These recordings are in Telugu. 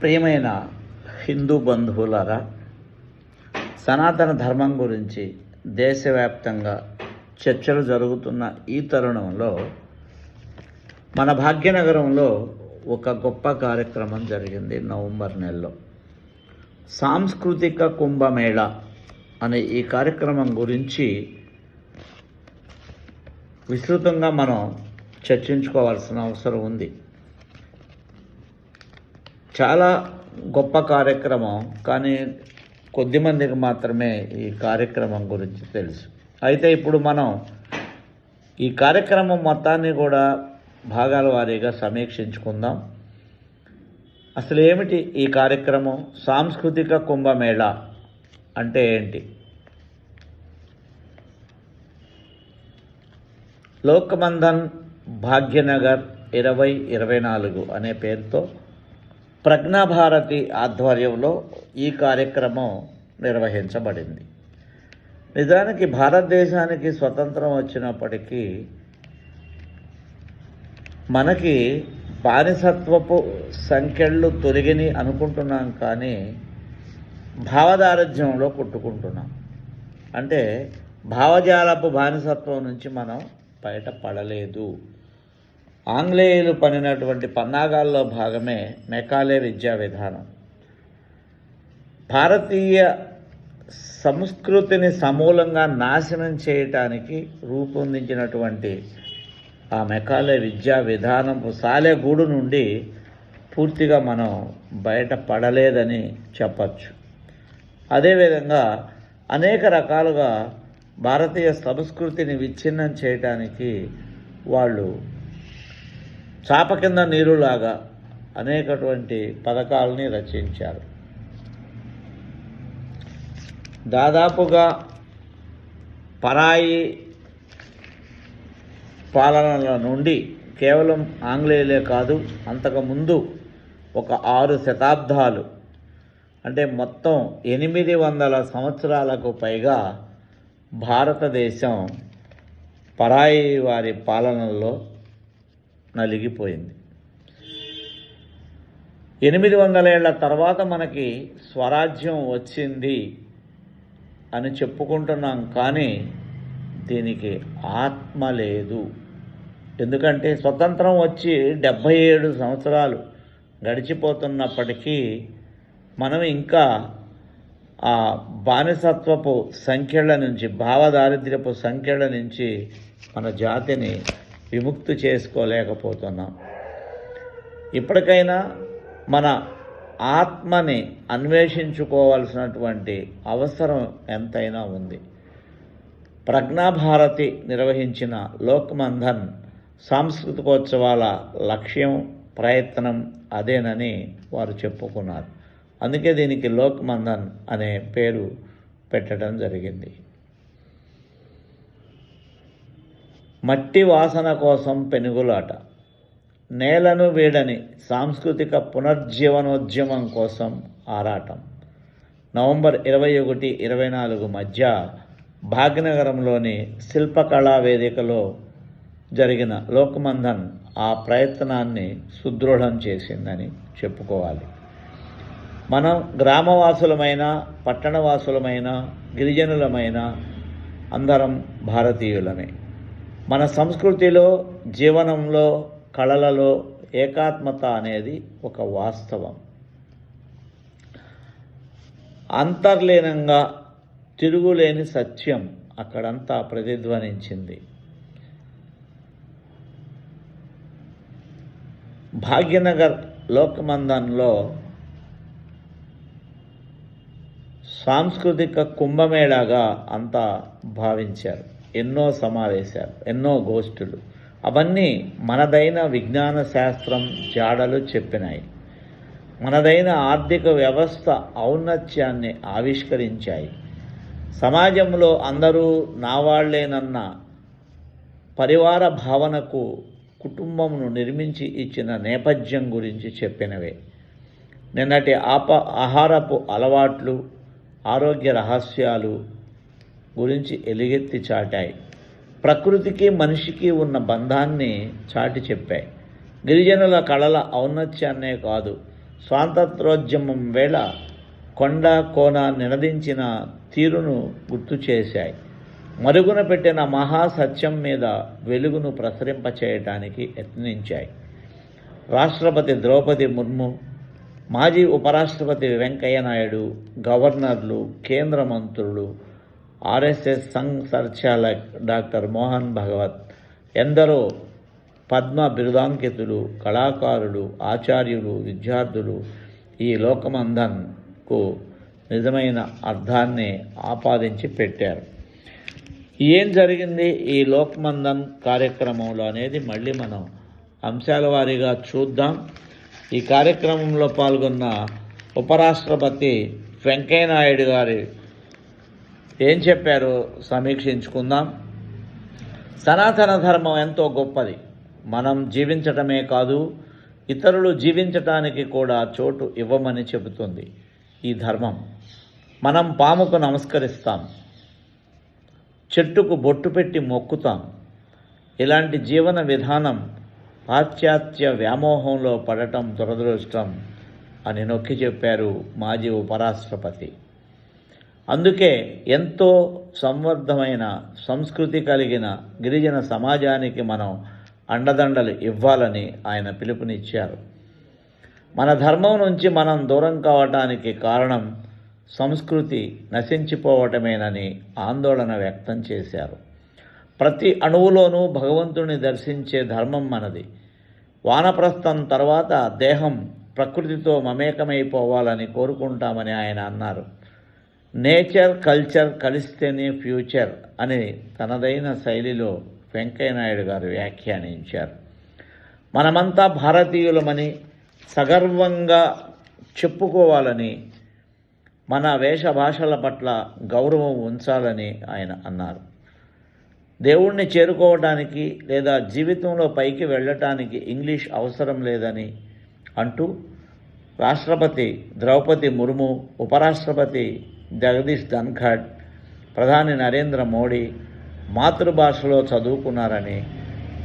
ప్రియమైన హిందూ బంధువులారా సనాతన ధర్మం గురించి దేశవ్యాప్తంగా చర్చలు జరుగుతున్న ఈ తరుణంలో మన భాగ్యనగరంలో ఒక గొప్ప కార్యక్రమం జరిగింది నవంబర్ నెలలో. సాంస్కృతిక కుంభమేళ అనే ఈ కార్యక్రమం గురించి విస్తృతంగా మనం చర్చించుకోవాల్సిన అవసరం ఉంది. చాలా గొప్ప కార్యక్రమం కానీ కొద్దిమందికి మాత్రమే ఈ కార్యక్రమం గురించి తెలుసు. అయితే ఇప్పుడు మనం ఈ కార్యక్రమం మొత్తాన్ని కూడా భాగాల వారీగా సమీక్షించుకుందాం. అసలు ఏమిటి ఈ కార్యక్రమం? సాంస్కృతిక కుంభమేళ అంటే ఏంటి? లోక్మందన్ భాగ్యనగర్ ఇరవై ఇరవై నాలుగు అనే పేరుతో ప్రజ్ఞాభారతి ఆధ్వర్యంలో ఈ కార్యక్రమం నిర్వహించబడింది. నిజానికి భారతదేశానికి స్వతంత్రం వచ్చినప్పటికీ మనకి బానిసత్వపు సంఖ్యలు తొలగిని అనుకుంటున్నాం కానీ భావదారిద్ర్యంలో కొట్టుకుంటున్నాం. అంటే భావజాలపు బానిసత్వం నుంచి మనం బయటపడలేదు. ఆంగ్లేయులు పనినటువంటి పన్నాగాల్లో భాగమే మెకాలే విద్యా విధానం. భారతీయ సంస్కృతిని సమూలంగా నాశనం చేయటానికి రూపొందించినటువంటి ఆ మెకాలే విద్యా విధానపు సాలెగూడు నుండి పూర్తిగా మనం బయటపడలేదని చెప్పచ్చు. అదేవిధంగా అనేక రకాలుగా భారతీయ సంస్కృతిని విచ్ఛిన్నం చేయటానికి వాళ్ళు చాప కింద నీరులాగా అనేకటువంటి పథకాలని రచించారు. దాదాపుగా పరాయి పాలనల నుండి కేవలం ఆంగ్లేయులే కాదు అంతకుముందు ఒక ఆరు శతాబ్దాలు అంటే మొత్తం ఎనిమిది వందల సంవత్సరాలకు పైగా భారతదేశం పరాయి వారి పాలనలో నలిగిపోయింది. ఎనిమిది వందల ఏళ్ళ తర్వాత మనకి స్వరాజ్యం వచ్చింది అని చెప్పుకుంటున్నాం కానీ దీనికి ఆత్మ లేదు. ఎందుకంటే స్వతంత్రం వచ్చి డెబ్భై ఏడు సంవత్సరాలు గడిచిపోతున్నప్పటికీ మనం ఇంకా ఆ బానిసత్వపు సంఖ్యల నుంచి భావదారిద్ర్యపు సంఖ్యల నుంచి మన జాతిని విముక్తి చేసుకోలేకపోతున్నాం. ఇప్పటికైనా మన ఆత్మని అన్వేషించుకోవాల్సినటువంటి అవసరం ఎంతైనా ఉంది. ప్రజ్ఞాభారతి నిర్వహించిన లోక్మంధన్ సాంస్కృతికోత్సవాల లక్ష్యం ప్రయత్నం అదేనని వారు చెప్పుకున్నారు. అందుకే దీనికి లోక్మంధన్ అనే పేరు పెట్టడం జరిగింది. మట్టి వాసన కోసం పెనుగులాట. నేలను వీడని సాంస్కృతిక పునర్జీవనోద్యమం కోసం ఆరాటం. నవంబర్ ఇరవై ఒకటి ఇరవై నాలుగు మధ్య భాగ్యనగరంలోని శిల్పకళా వేదికలో జరిగిన లోకమంధన్ ఆ ప్రయత్నాన్ని సుదృఢం చేసిందని చెప్పుకోవాలి. మనం గ్రామవాసులమైన పట్టణవాసులమైన గిరిజనులమైన అందరం భారతీయులమే. మన సంస్కృతిలో జీవనంలో కళలలో ఏకాత్మత అనేది ఒక వాస్తవం. అంతర్లీనంగా తిరుగులేని సత్యం అక్కడంతా ప్రతిధ్వనించింది. భాగ్యనగర్ లోకమందన్లో సాంస్కృతిక కుంభమేళాగా అంతా భావించారు. ఎన్నో సమావేశాలు ఎన్నో గోష్ఠులు. అవన్నీ మనదైన విజ్ఞాన శాస్త్రం జాడలు చెప్పినాయి. మనదైన ఆర్థిక వ్యవస్థ ఔన్నత్యాన్ని ఆవిష్కరించాయి. సమాజంలో అందరూ నా వాళ్ళేనన్న పరివార భావనకు కుటుంబమును నిర్మించి ఇచ్చిన నేపథ్యం గురించి చెప్పినవే. నిన్నటి ఆప ఆహారపు అలవాట్లు ఆరోగ్య రహస్యాలు గురించి ఎలుగెత్తి చాటాయి. ప్రకృతికి మనిషికి ఉన్న బంధాన్ని చాటి చెప్పాయి. గిరిజనుల కళల ఔన్నత్యాన్నే కాదు స్వాతంత్రోద్యమం వేళ కొండ కోన నినదించిన తీరును గుర్తు చేశాయి. మరుగున పెట్టిన మహాసత్యం మీద వెలుగును ప్రసరింపచేయటానికి యత్నించాయి. రాష్ట్రపతి ద్రౌపది ముర్ము మాజీ ఉపరాష్ట్రపతి వెంకయ్య నాయుడు గవర్నర్లు కేంద్ర మంత్రులు ఆర్ఎస్ఎస్ సంఘ్ సంచాలక్ డాక్టర్ మోహన్ భగవత్ ఎందరో పద్మ బిరుదాంకితులు కళాకారులు ఆచార్యులు విద్యార్థులు ఈ లోకమందన్కు నిజమైన అర్థాన్ని ఆపాదించి పెట్టారు. ఏం జరిగింది ఈ లోకమందన్ కార్యక్రమంలో అనేది మళ్ళీ మనం అంశాల వారీగా చూద్దాం. ఈ కార్యక్రమంలో పాల్గొన్న ఉపరాష్ట్రపతి వెంకయ్య నాయుడు గారి ఏం చెప్పారో? సమీక్షించుకుందాం. సనాతన ధర్మం ఎంతో గొప్పది. మనం జీవించటమే కాదు ఇతరులు జీవించటానికి కూడా చోటు ఇవ్వమని చెబుతుంది ఈ ధర్మం. మనం పాముకు నమస్కరిస్తాం. చెట్టుకు బొట్టు పెట్టి మొక్కుతాం. ఇలాంటి జీవన విధానం పాశ్చాత్య వ్యామోహంలో పడటం దురదృష్టం అని నొక్కి చెప్పారు మాజీ ఉపరాష్ట్రపతి. అందుకే ఎంతో సంవర్ధమైన సంస్కృతి కలిగిన గిరిజన సమాజానికి మనం అండదండలు ఇవ్వాలని ఆయన పిలుపునిచ్చారు. మన ధర్మం నుంచి మనం దూరం కావటానికి కారణం సంస్కృతి నశించిపోవటమేనని ఆందోళన వ్యక్తం చేశారు. ప్రతి అణువులోనూ భగవంతుని దర్శించే ధర్మం మనది. వానప్రస్థం తర్వాత దేహం ప్రకృతితో మమేకమైపోవాలని కోరుకుంటామని ఆయన అన్నారు. నేచర్ కల్చర్ కలిస్తేనే ఫ్యూచర్ అని తనదైన శైలిలో వెంకయ్యనాయుడు గారు వ్యాఖ్యానించారు. మనమంతా భారతీయులమని సగర్వంగా చెప్పుకోవాలని మన వేషభాషల పట్ల గౌరవం ఉంచాలని ఆయన అన్నారు. దేవుణ్ణి చేరుకోవడానికి లేదా జీవితంలో పైకి వెళ్ళటానికి ఇంగ్లీష్ అవసరం లేదని అంటూ రాష్ట్రపతి ద్రౌపది ముర్ము ఉపరాష్ట్రపతి జగదీష్ ధన్ఖడ్ ప్రధాని నరేంద్ర మోడీ మాతృభాషలో చదువుకున్నారని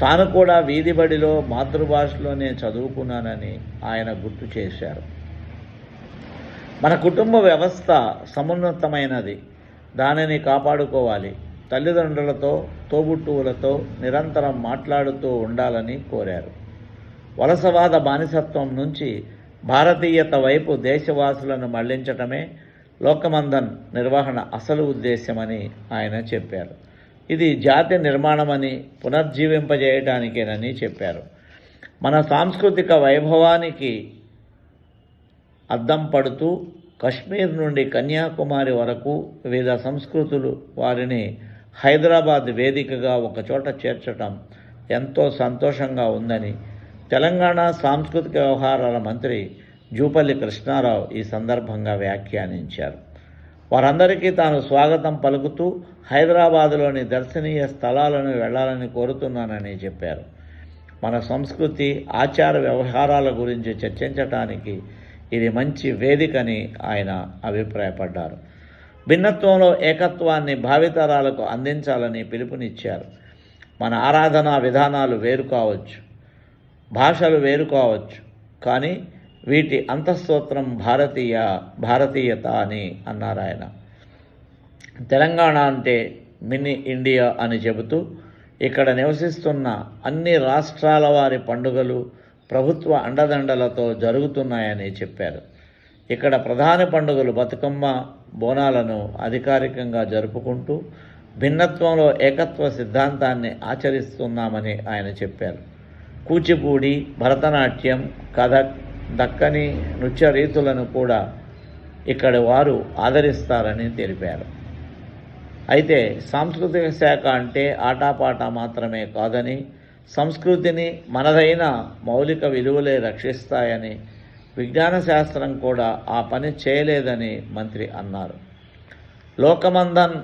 తాను కూడా వీధిబడిలో మాతృభాషలోనే చదువుకున్నానని ఆయన గుర్తు చేశారు. మన కుటుంబ వ్యవస్థ సమున్నతమైనది. దానిని కాపాడుకోవాలి. తల్లిదండ్రులతో తోబుట్టువులతో నిరంతరం మాట్లాడుతూ ఉండాలని కోరారు. వలసవాద బానిసత్వం నుంచి భారతీయత వైపు దేశవాసులను మళ్ళించటమే లోకమందన్ నిర్వహణ అసలు ఉద్దేశ్యమని ఆయన చెప్పారు. ఇది జాతి నిర్మాణమని పునర్జీవింపజేయటానికేనని చెప్పారు. మన సాంస్కృతిక వైభవానికి అద్దం పడుతూ కశ్మీర్ నుండి కన్యాకుమారి వరకు వివిధ సంస్కృతులు వారిని హైదరాబాద్ వేదికగా ఒకచోట చేర్చటం ఎంతో సంతోషంగా ఉందని తెలంగాణ సాంస్కృతిక వ్యవహారాల మంత్రి జూపల్లి కృష్ణారావు ఈ సందర్భంగా వ్యాఖ్యానించారు. వారందరికీ తాను స్వాగతం పలుకుతూ హైదరాబాదులోని దర్శనీయ స్థలాలను వెళ్ళాలని కోరుతున్నానని చెప్పారు. మన సంస్కృతి ఆచార వ్యవహారాల గురించి చర్చించటానికి ఇది మంచి వేదికని ఆయన అభిప్రాయపడ్డారు. భిన్నత్వంలో ఏకత్వాన్ని భావితరాలకు అందించాలని పిలుపునిచ్చారు. మన ఆరాధనా విధానాలు వేరు కావచ్చు. భాషలు వేరు కావచ్చు. కానీ వీటి అంతఃస్తోత్రం భారతీయ భారతీయత అని అన్నారు ఆయన తెలంగాణ అంటే మినీ ఇండియా అని చెబుతూ ఇక్కడ నివసిస్తున్న అన్ని రాష్ట్రాల వారి పండుగలు ప్రభుత్వ అండదండలతో జరుగుతున్నాయని చెప్పారు. ఇక్కడ ప్రధాన పండుగలు బతుకమ్మ బోనాలను అధికారికంగా జరుపుకుంటూ భిన్నత్వంలో ఏకత్వ సిద్ధాంతాన్ని ఆచరిస్తున్నామని ఆయన చెప్పారు. కూచిపూడి భరతనాట్యం కథక్ దక్కని నృత్య రీతులను కూడా ఇక్కడ వారు ఆదరిస్తారని తెలిపారు. అయితే సాంస్కృతిక శాఖ అంటే ఆటాపాట మాత్రమే కాదని సంస్కృతిని మనదైన మౌలిక విలువలే రక్షిస్తాయని విజ్ఞాన శాస్త్రం కూడా ఆ పని చేయలేదని మంత్రి అన్నారు. లోకమందన్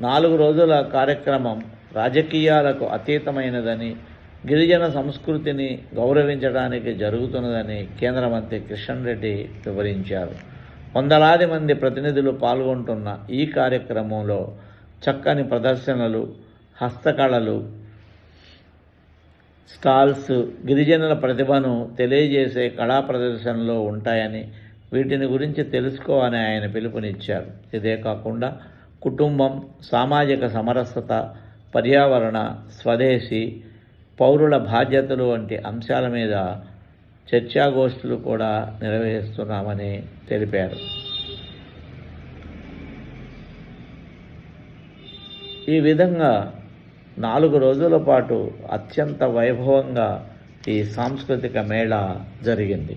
నాలుగు రోజుల కార్యక్రమం రాజకీయాలకు అతీతమైనదని గిరిజన సంస్కృతిని గౌరవించడానికి జరుగుతున్నదని కేంద్ర మంత్రి కిషన్ రెడ్డి వివరించారు. వందలాది మంది ప్రతినిధులు పాల్గొంటున్న ఈ కార్యక్రమంలో చక్కని ప్రదర్శనలు హస్తకళలు స్టాల్స్ గిరిజనుల ప్రతిభను తెలియజేసే కళా ప్రదర్శనలు ఉంటాయని వీటిని గురించి తెలుసుకోవాలని ఆయన పిలుపునిచ్చారు. ఇదే కాకుండా కుటుంబం సామాజిక సమరసత పర్యావరణ స్వదేశీ పౌరుల బాధ్యతలు వంటి అంశాల మీద చర్చాగోష్ఠులు కూడా నిర్వహిస్తున్నామని తెలిపారు. ఈ విధంగా నాలుగు రోజుల పాటు అత్యంత వైభవంగా ఈ సాంస్కృతిక మేళా జరిగింది.